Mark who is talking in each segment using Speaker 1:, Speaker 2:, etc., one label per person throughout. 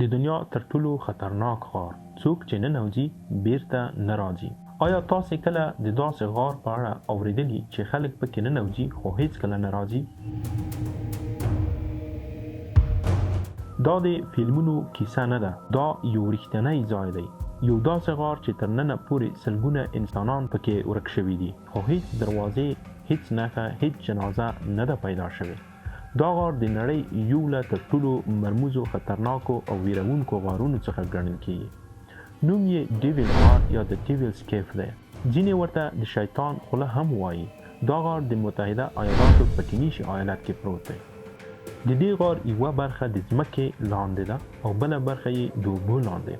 Speaker 1: د دنیا تر ټولو خطرناک غار. څوک چې ننوځي بیرته نه راځي. آیا تاسو کله د داسې غار په اړه اوریدلی چې خلک پکې ننوځي خو هیڅ کله نه راځي؟ دا د فلمونو کیسه نه ده. دا یو رښتینی ځای دی. یو داسې غار چې تر ننه پورې سلګونه انسانان پکې ورک شوي دي. خو هیڅ دروازې هیڅ نښه هیڅ جنازه نه ده پیدا شوې دا غار د نړۍ یو له تر ټولو مرموزو خطرناکو او ویرونکو غارونو څخه ګڼل کیږي. نوم یې ډیویل غار یا د ډیویلز کیف دی. ځینې ورته د شیطان خوله هم وایي. دا غار د متحده ایالاتو په ټینیش ایالت کې پروت دی. د دې غار یوه برخه د ځمکې لاندې ده او بله برخه یې د اوبو لاندې.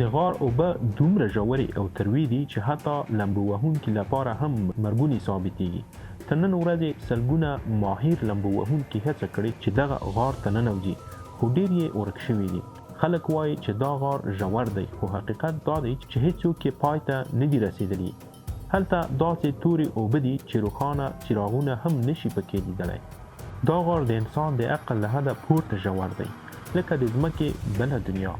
Speaker 1: د غار اوبه دومره ژورې او تروې دي چې حتی لمبو وهونکي لپاره هم مرګونی ثابتېږي تر نن ورځې سلګونه ماهر لمبو وهونکي هڅه کړې چې دغه غار ته ننوځي. خو ډیر یې ورک شوي دي. خلک وایي چې دا غار ژور دی خو حقیقت دا دی چې هیڅوک یې پای ته نه دي رسیدلی هلته داسې تورې اوبه دي چې روښانه چراغونه هم نشي پکې لیدلی دا غار د انسان د عقل له حده پورته ژور دی لکه د ځمکې بله دنیا.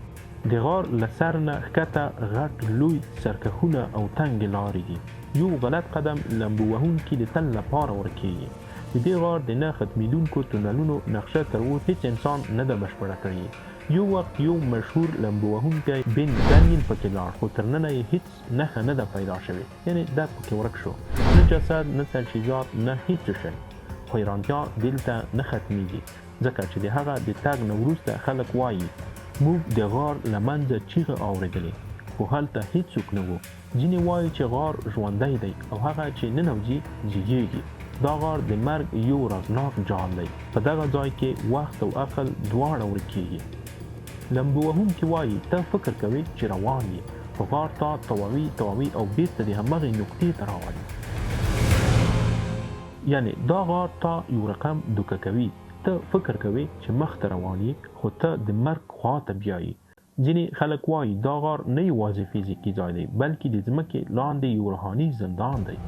Speaker 1: د غار له سر نه ښکته غټ لوی سرکښونه او تنګې لارې دي یو غلط قدم لمبو وهونکي د تل لپاره ورکېږي د دې غار د نه ختمېدونکو تونلونو نقشه تر اوسه هیڅ انسان نه ده بشپړه کړې یو وخت یو مشهور لمبو وهونکی بن دانیل پکې لاړ خو تر ننه یې هیڅ نښه نه ده پیدا شوې یعنی دا پکې ورک شو. نه جسد نه تجهیزات نه هیڅ شی حیرانتیا دلته نه ختمیږي ځکه چې د هغه د تګ نه وروسته خلک وایي موږ د غار لمنځه چیغه اوریدلې خو هلته هیڅوک نه وو. ځینې وایي چې غار ژوندی دی او هغه چې ننوځي جګیږي دا غار د مرګ یو رازناک جال دی. په دغه ځای کې وخت او عقل دواړه ورکیږي. لمبو وهونکي وایي ته فکر کوي چې روان یې. خو غار تا تووي تووي او بیرته د همغې نقطې ته راولي یعنی دا غار تا یو رقم دوکه کوي. ته فکر کوي چې مخ ته روان یې خو ته د مرګ خوا ته بیایي ځینې خلک وایي دا غار نه یوازې فزیکي ځای دی بلکې د ځمکې لاندې یو روحاني زندان دی.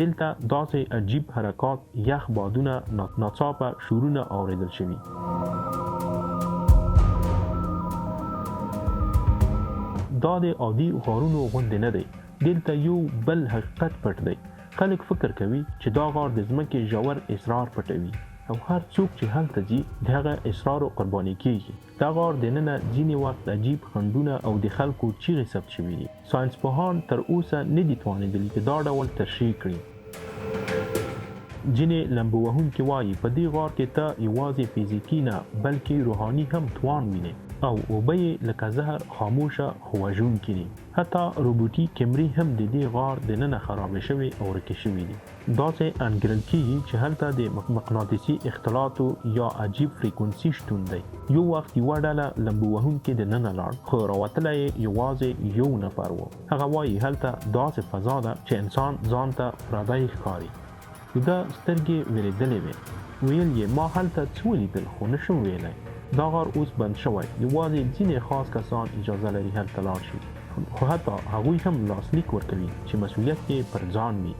Speaker 1: دلته داسې عجیب حرکات یخ بادونه ناڅاپه شورونه اوریدل شوي. دا د عادي غارونو غوندې نه دی. دلته یو بل حقیقت پټ دی. خلک فکر کوي چې دا غار د ځمکې ژور اسرار پټوي او هر څوک چې هلته ځي د هغه اسرار قرباني کیږي. دا غار د ننه ځینې وخت عجیب خندونه او د خلکو چیغې ثبت شوي دي. ساينس پوهان تر اوسه نه دي توانېدلي چې دا ډول تشریح کړي ځینې لمبو وهونکي وایي په دې غار کې ته یوازې فزیکي نه بلکې روحاني هم توان ویني. او اوبه یې لکه زهر خاموشه خو وژونکي دي. حتی روبوټي کیمرې هم د دې غار د ننه خرابې شوي او ورکې شوي دي. داسې انګیرل کیږي چې هلته د مقناطیسي اختلاطو یا عجیب فریکونسي شتون دی. یو وخت یوه ډله لمبو وهونکي د ننه لاړ خو راوتلی یې یوازې یو نفر و. هغه وایي هلته داسې فضا ده چې انسان ځان ته پردی ښکاري ده سترګې ویریدلې وې ویل یې ما هلته څه ولیدل خو نشم ویلی. دا غار اوس بند شوی. یوازې ځینې خاص کسان اجازه لري هلته لاړ شي خو حتی هغوی هم لاسلیک ورکوي چې مسؤلیت یې پر ځان وي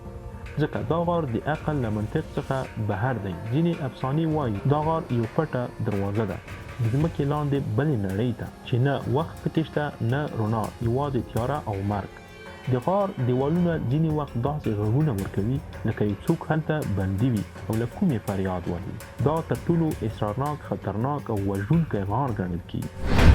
Speaker 1: ځکه دا غار د عقل له منطق څخه بهر دی. ځینې افسانې وایي دا غار یو پټه دروازه ده. د ځمکې لاندې بلې نړۍ ته. چې نه وخت پکې شته نه رڼا. یوازې تیاره او مرګ د غار دیوالونه ځینې وخت داسې غږونه ورکوي لکه یو څوک هلته بندي وي او له کومې فریاد وهي. دا تر ټولو اسرارناک خطرناک او وژونکی غار ګڼل کیږي